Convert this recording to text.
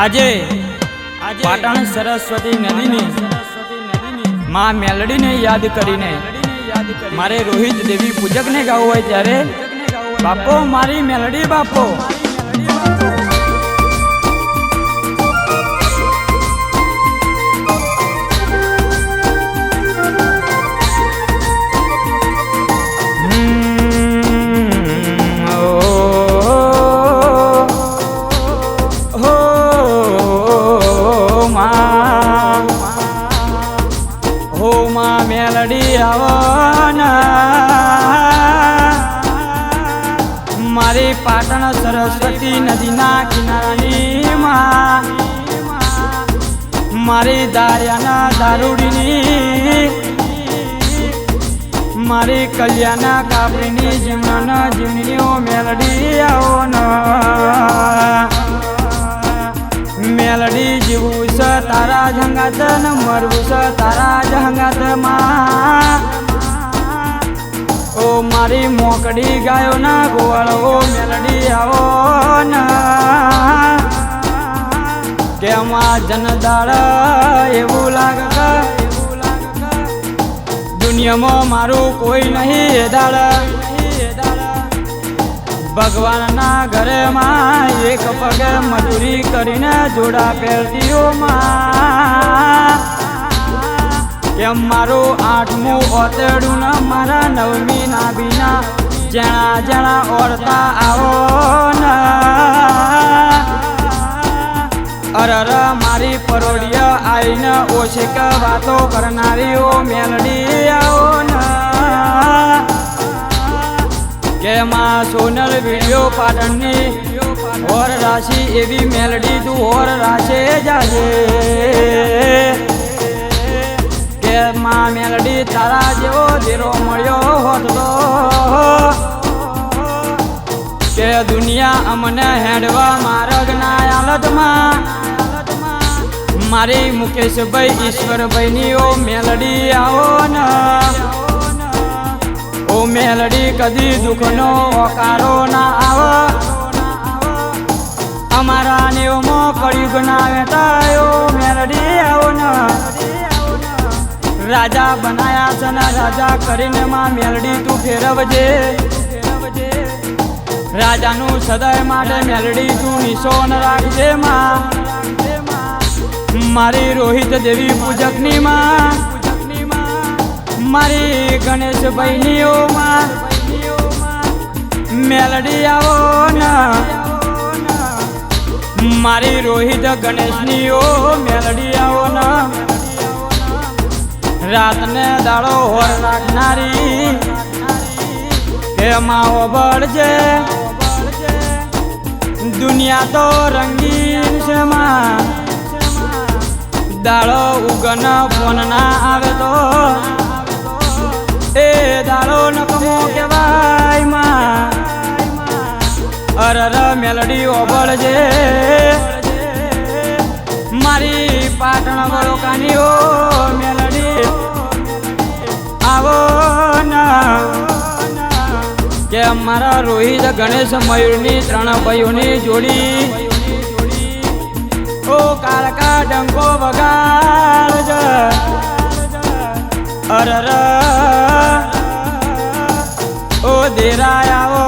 આજે પાટણ સરસ્વતી નદીની માં મેલડીને યાદ કરીને મારે રોહિત દેવી પૂજકને ગાવું હોય ત્યારે બાપો. મારી મેલડી બાપો. આવના મારી પાટણ સરસ્વતી નદીના કિનારાની માં. મારી દારિયાના દારૂડીની. મારી કલ્યાણા કાપડીની જીવનના જીવનીઓ મેલડી આવો મેલડી જીવું છે તારા જ મરવું છે તારા જ હંગાત ઓ મારી મોકડી ગાયો ના ગોવાળો મેલડી આવો ન. કે માં જનદાળ એવું લાગે દુનિયામાં મારું કોઈ નહીં એ દાળ. ભગવાનના ઘરેમાં એક પગે મજૂરી કરીને જોડા પહેરતીઓ માં. કેમ મારું આઠમું ઓતેડું ને મારા નવમી નાભીના જણા જણા ઓરતા આવો ને. અરર મારી પરોડિયા આઈને ઓછેક વાતો કરનારીઓ મેલડી આવો ને. માં સોનલ વીડિયો પાટણની ઓર રાશિ એવી મેલડી તું ઓર રાશે જાજે. કેમાં મેલડી તારા જેવો ધીરો મળ્યો હોત કે દુનિયા અમને હેડવા માર્ગ ના હાલતમાં. મારી મુકેશભાઈ, ઈશ્વરભાઈની ઓ મેલડી આવો ને. મેલડી કદી દુઃખનો ઓકારો ના આવ. અમારા નેવમો કળિયુગ ના વેટાયો મેલડી આવો ના. રાજા બનાયા છે ને રાજા કરીને માં મેલડી તું ફેરવજે. રાજાનું સદાય માટે મેલડી તું નિશોન રાખજે મારી રોહિત દેવી પૂજકની માં. મારી ગણેશ બહેનીઓમાં માં મેલડી આવો ના. મારી રોહિત ગણેશની ઓ મેલડી આવો ના. રાતને દાડો હોર નાખનારી. એમાં ઓબળજે બળજે. દુનિયા તો રંગીન છે દાડો ઉગન ફોન ના આવે તો. દાડો નકમો કેવાયમાં. અરર મેલડી ઓબળજે મારી પાટણ વળોકાની ઓ મેલડી, આવો ના. કે મારા રોહિત ગણેશ મયુરની ત્રણ ભાઈઓની જોડી. ઓ કાળકા ડંકો વગાડ અરર દેરાયા